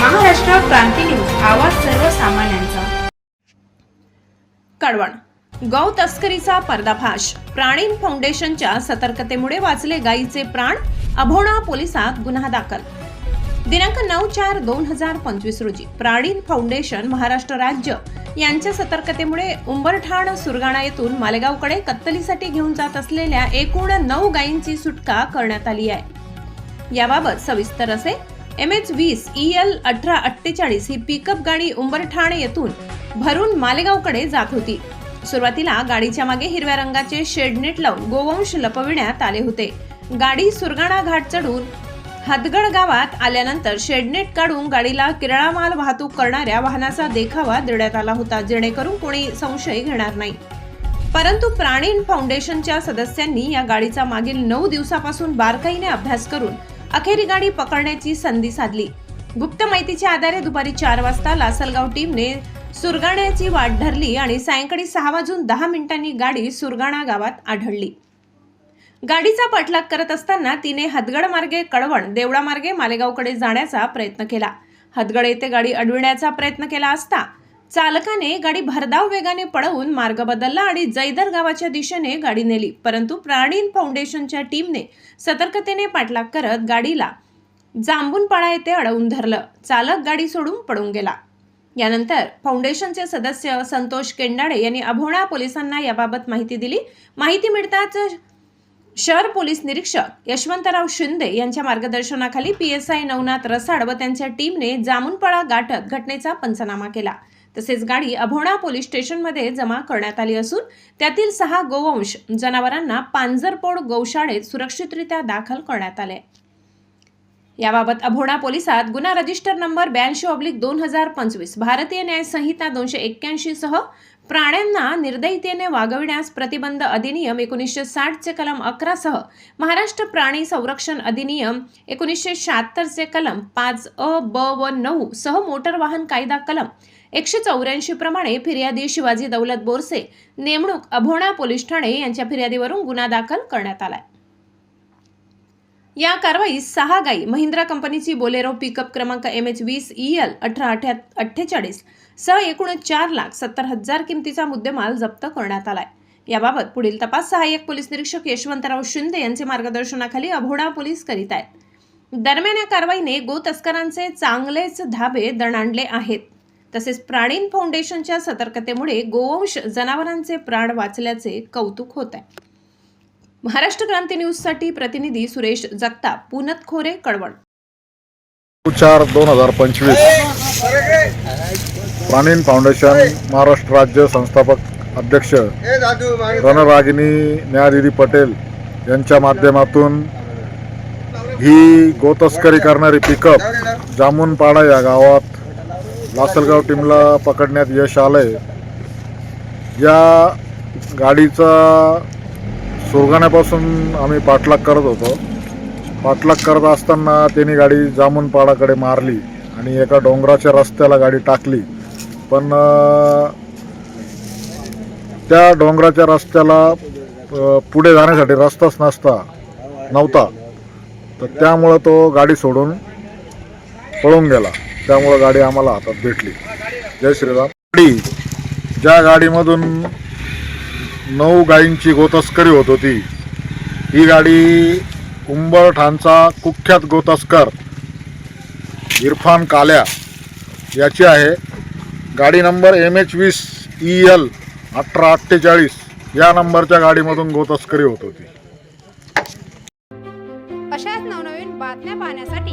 महाराष्ट्र क्रांती news आवाज सर्वसामान्यांचा. कळवण गौ तस्करीचा पर्दाफाश. प्राणी फाउंडेशनच्या सतर्कतेमुळे वाचले गायीचे प्राण अभोणा पोलिसात गुन्हा दाखल. दिनांक नऊ चार दोन हजार पंचवीस रोजी प्राणीन फाउंडेशन महाराष्ट्र राज्य यांच्या सतर्कतेमुळे उंबरठाण सुरगाणा येथून मालेगावकडे कत्तलीसाठी घेऊन जात असलेल्या एकूण नऊ गायींची सुटका करण्यात आली आहे. याबाबत सविस्तर असे एम एच वीस ई एल अठरा अठ्ठेचाळीस ही पिकअप गाडी उंबरठाणे येथून भरून मालेगावकडे जात होती. सुरुवातीला गाडीच्या मागे हिरव्या रंगाचे शेडनेट लावून गोवंश लपविण्यात आले होते. गाडी सुरगाणा घाट चढून हदगड गावात आल्यानंतर शेडनेट काढून गाडीला किराणा माल वाहतूक करणाऱ्या वाहनाचा देखावा देण्यात आला होता जेणेकरून कोणी संशय घेणार नाही. परंतु प्राणीन फाउंडेशनच्या सदस्यांनी या गाडीचा मागील नऊ दिवसापासून बारकाईने अभ्यास करून अखेरी गाडी पकडण्याची संधी साधली. गुप्त माहितीच्या आधारे दुपारी चार वाजता लासलगाव टीमने सुरगाण्याची वाट धरली आणि सायंकाळी सहा वाजून दहा मिनिटांनी गाडी सुरगाणा गावात आढळली. गाडीचा पाठलाग करत असताना तिने हदगड मार्गे कळवण देवळा मार्गे मालेगावकडे जाण्याचा प्रयत्न केला. हदगड येथे गाडी अडविण्याचा प्रयत्न केला असता चालकाने गाडी भरधाव वेगाने पळवून मार्ग बदलला आणि जैदर गावाच्या दिशेने गाडी नेली. परंतु प्राणीन फाउंडेशनच्या टीमने सतर्कतेने पाठलाग करत गाडीला जांबूनपाडा येथे अडवून धरलं. चालक गाडी सोडून पळून गेला. यानंतर फाउंडेशनचे सदस्य संतोष केंडाळे यांनी अभोणा पोलिसांना याबाबत माहिती दिली. माहिती मिळताच शहर पोलीस निरीक्षक यशवंतराव शिंदे यांच्या मार्गदर्शनाखाली P S I Navnath Rasad व त्यांच्या टीमने जामुनपाडा गाठत घटनेचा पंचनामा केला. तसेच गाडी अभोणा पोलीस स्टेशनमध्ये जमा करण्यात आली असून त्यातील सहा गोवंश जनावरांना पांजरपोड गौशाळेत सुरक्षितरित्या दाखल करण्यात आले. याबाबत अभोणा पोलिसात गुन्हा रजिस्टर नंबर ब्याऐंशी ऑब्लिक दोन हजार पंचवीस भारतीय न्याय संहिता दोनशे एक्क्याऐंशी सह प्राण्यांना निर्दयीतेने वागविण्यास प्रतिबंध अधिनियम एकोणीसशे साठचे कलम अकरासह महाराष्ट्र प्राणी संरक्षण अधिनियम एकोणीसशे शहात्तरचे कलम पाच अ ब व नऊ सह मोटर वाहन कायदा कलम एकशे चौऱ्याऐंशी प्रमाणे फिर्यादी शिवाजी दौलत बोरसे नेमणूक अभोणा पोलीस ठाणे यांच्या फिर्यादीवरून गुन्हा दाखल करण्यात आलाय. या कारवाईत सहा गाई महिंद्रा कंपनीची बोलेरो पिकअप क्रमांक एम एच वीस ई एल अठरा अठ्या अठ्ठेचाळीस सह एकूण चार लाख सत्तर हजार किमतीचा मुद्देमाल जप्त करण्यात आलाय. याबाबत पुढील तपास सहाय्यक पोलीस निरीक्षक यशवंतराव शिंदे यांचे मार्गदर्शनाखाली अभोणा पोलीस करीत आहेत. दरम्यान या कारवाईने गो तस्करांचे चांगलेच धाबे दणाणले आहेत. तसेच प्राणीन फाउंडेशनच्या सतर्कतेमुळे गोवंश जनावरांचे प्राण वाचल्याचे कौतुक होत आहे. महाराष्ट्र क्रांती न्यूजसाठी प्रतिनिधी सुरेश जगताप पुनत खोरे कळवण. चार दोन हजार पंचवीस. प्राणीन फाउंडेशन महाराष्ट्र राज्य संस्थापक अध्यक्ष रणरागिनी न्यायदिदी पटेल यांच्या माध्यमातून ही गोतस्करी करणारी पिकअप जामुनपाडा या गावात लासलगाव टीमला पकडण्यात यश आलंय. या गाडीचा सुरगाण्यापासून आम्ही पाठलाग करत होतो. पाठलाग करत असताना त्यांनी गाडी जामुनपाडाकडे मारली आणि एका डोंगराच्या रस्त्याला गाडी टाकली. पण त्या डोंगराच्या रस्त्याला पुढे जाण्यासाठी रस्ताच नसता नव्हता. तर त्यामुळं तो गाडी सोडून पळून गेला. त्यामुळं गाडी आम्हाला हातात भेटली. जय श्रीराम. गाडी ज्या गाडीमधून नऊ गायींची गोतस्करी होत होती ही गाडी उंबरठाणचा कुख्यात गोतस्कर इरफान काल्या याची आहे. गाडी नंबर एम एच वीस ई एल अठरा अठ्ठेचाळीस या नंबरच्या गाडीमधून गोतस्करी होत होती. अशाच नवनवीन बातम्या पाहण्यासाठी